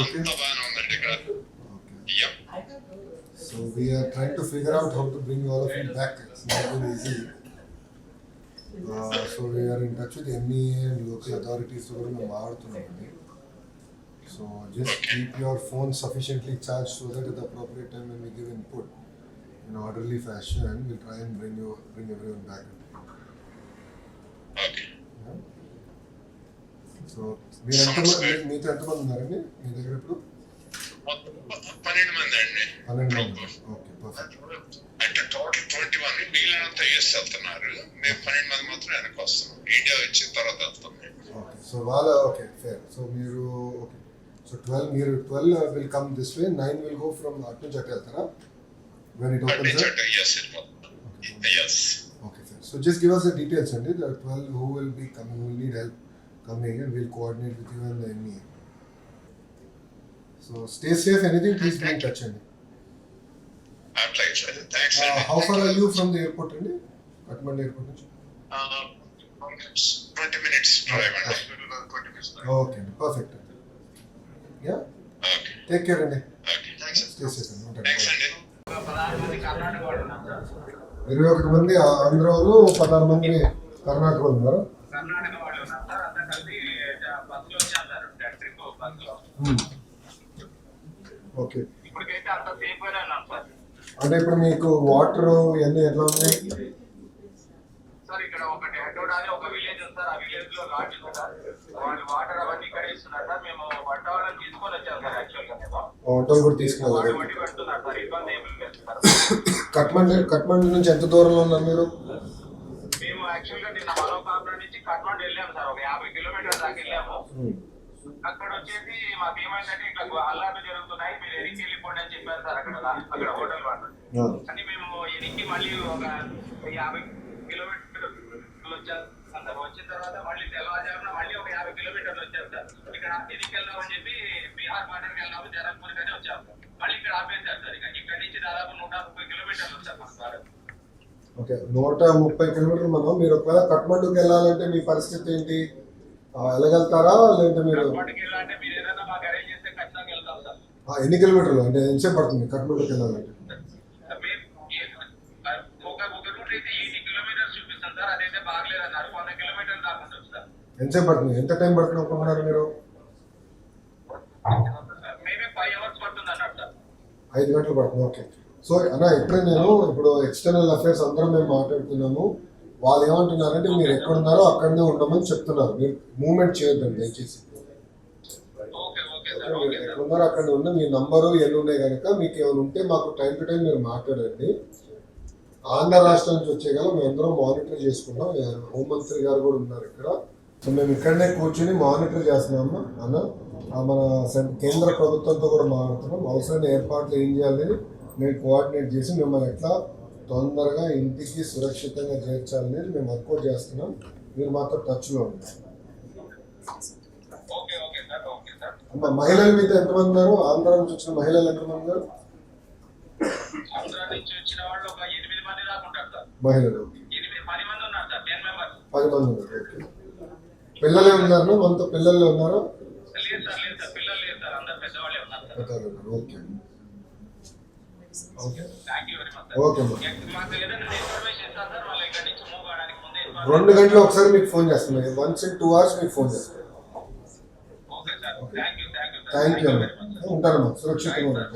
okay? Yep. So we are trying to figure out how to bring all of you back. It's not been easy. Uh, so we are in touch with MEA and local authorities to So just keep your phone sufficiently charged so that at the appropriate time when we give input in orderly fashion, we'll try and bring you bring everyone back. So మీరు ఎంతమంది మీతో ఎంతమంది ఉన్నారండి? మీ దగ్గర ఇప్పుడు? పన్నెండు మంది అండి. పన్నెండు మంది. ఓకే పర్ఫెక్ట్ అంటే టోటల్ ట్వంటీ వన్ మిగిలినంత యూఎస్ వెళ్తున్నారు. మేము పన్నెండు మంది మాత్రం వెనక్కి వస్తున్నాం. ఇండియా వచ్చిన తర్వాత వెళ్తాం ఓకే సో వాళ్ళ ఓకే ఫేర్ సో మీరు ఓకే. సో ట్వెల్వ్ మీరు twelve will come this way nine will go from అటు నుంచి అటు వెళ్తారా? When it open sir okay sir so just give us the details అండి. Twelve who will be coming will need help with you and the ME so stay safe anything please be touch అండి అట్లా thanks how far are you from the airport అండి Kathmandu airport నుంచి twenty minutes drive అండి twenty minutes okay అండి perfect అండి yeah okay take care అండి okay thanks stay safe అండి ఉంటాను థ్యాంక్స్ అండి పదహారు మంది కర్ణాటక వాళ్ళు ఉన్నాం సార్ ఇరవై ఒకటి మంది ఆంధ్ర వాళ్ళు పదహారు మంది కర్ణాటక ఉన్నారు కర్ణాటక వాళ్ళు ఉన్నాం సార్ అంతా కలిసి బస్సులో వచ్చాం సార్ ట్రిప్ బస్సులో ఓకే ఇప్పటికైతే అంత సేఫ్ గానే ఉన్నాం సార్. అంటే ఇప్పుడు మీకు వాటర్ ఇవన్నీ ఎట్లా ఉన్నాయి? సార్ ఇక్కడ ఒకటి హెడ్రోడ్ అని ఒక విలేజ్ ఉంది సార్. ఆ విలేజ్లో లాడ్జ్ ఉంది సార్. వాళ్ళు వాటర్ అవన్నీ ఇక్కడ ఇస్తున్నారు సార్. మేము వంట వాళ్ళని తీసుకొని వచ్చాం సార్ యాక్చువల్గా కూడా పెడుతున్నారు సార్. ఇబ్బంది ఏమి లేదు సార్. కట్మండి కట్మండి నుంచి ఎంత దూరంలో ఉన్నారు మీరు? మేము యాక్చువల్గా నిన్న మలోకాపురం నుంచి కట్మండ్ వెళ్ళాము సార్. ఒక యాభై కిలోమీటర్ దాకా వెళ్ళాము. అక్కడ వచ్చేసి మాకు ఏమైందంటే ఇట్లా అల్లాట్లు జరుగుతున్నాయి. మీరు ఎనికి వెళ్ళిపోండి అని చెప్పారు సార్ అక్కడ అక్కడ హోటల్ వాళ్ళు అని మేము ఎనికి మళ్ళీ ఒక యాభై కిలోమీటర్లు వచ్చాం సార్. వచ్చిన తర్వాత మళ్ళీ తెల్లవారుజామున మళ్ళీ ఒక యాభై కిలోమీటర్లు వచ్చాం సార్. ఇక్కడ ఎనికి వెళ్దామని చెప్పి బీహార్ బార్డర్కి వెళ్దాము జనక్పూర్ కానీ వచ్చాం. మళ్ళీ ఇక్కడ ఆపేశారు సార్. ఇక ఇక్కడ నుంచి దాదాపు నూట ముప్పై కిలోమీటర్లు వచ్చాం మన సార్. ఓకే. నూట ముప్పై కిలోమీటర్లు మనం మీరు ఒకవేళ కట్మండుకి వెళ్ళాలంటే మీ పరిస్థితి ఏంటి? వెళ్ళగలుగుతారా లేదంటే మీరు ఎన్ని కిలోమీటర్లు? అంటే ఎంతసేపు పడుతుంది కట్మండుకి వెళ్ళాలంటే? ఎంతసేపు పడుతుంది? ఎంత టైం పడుతుంది అనుకుంటున్నారు మీరు? ఐదు గంటలు పడుతుంది. ఓకే. సో అన్న ఇప్పుడే నేను ఇప్పుడు ఎక్స్టర్నల్ అఫైర్స్ అందరం మేము మాట్లాడుతున్నాము. వాళ్ళు ఏమంటున్నారంటే మీరు ఎక్కడున్నారో అక్కడనే ఉండమని చెప్తున్నారు. మీరు మూవ్మెంట్ చేయొద్దండి దయచేసి. ఎక్కడున్నారో అక్కడ ఉన్న మీ నంబరు ఎన్ని ఉన్నాయి కనుక మీకు ఏమైనా ఉంటే మాకు టైం టు టైం మీరు మాట్లాడండి. ఆంధ్ర రాష్ట్రం నుంచి వచ్చే గల మేము అందరం మానిటర్ చేసుకుంటాం. హోంమంత్రి గారు కూడా ఉన్నారు ఇక్కడ. సో మేము ఇక్కడనే కూర్చుని మానిటర్ చేస్తున్నాము అన్న. మన కేంద్ర ప్రభుత్వంతో కూడా మాట్లాడుతున్నాం. అవసరమైన ఏర్పాట్లు ఏం చేయాలని మేము కోఆర్డినేట్ చేసి మిమ్మల్ని ఎట్లా తొందరగా ఇంటికి సురక్షితంగా చేర్చాలనేది మేము వర్కౌట్ చేస్తున్నాం. మీరు మాత్రం టచ్లో అమ్మ మహిళలు మీతో ఎంతమంది ఉన్నారు? ఆంధ్ర నుంచి వచ్చిన మహిళలు ఎంతమంది ఉన్నారు? మంది మహిళలు పది మంది ఉన్నారు మంది ఉన్నారు పిల్లలే ఉన్నారు? మనతో పిల్లలు ఉన్నారు? ఉన్నారు ఉన్నారు ఓకే. రెండు గంటలు ఒకసారి మీకు ఫోన్ చేస్తున్నాను వన్స్ ఇన్ టూ అవర్స్ మీకు ఫోన్ చేస్తాను. థ్యాంక్ యూ ఉంటానమ్మా. సురక్షితంగా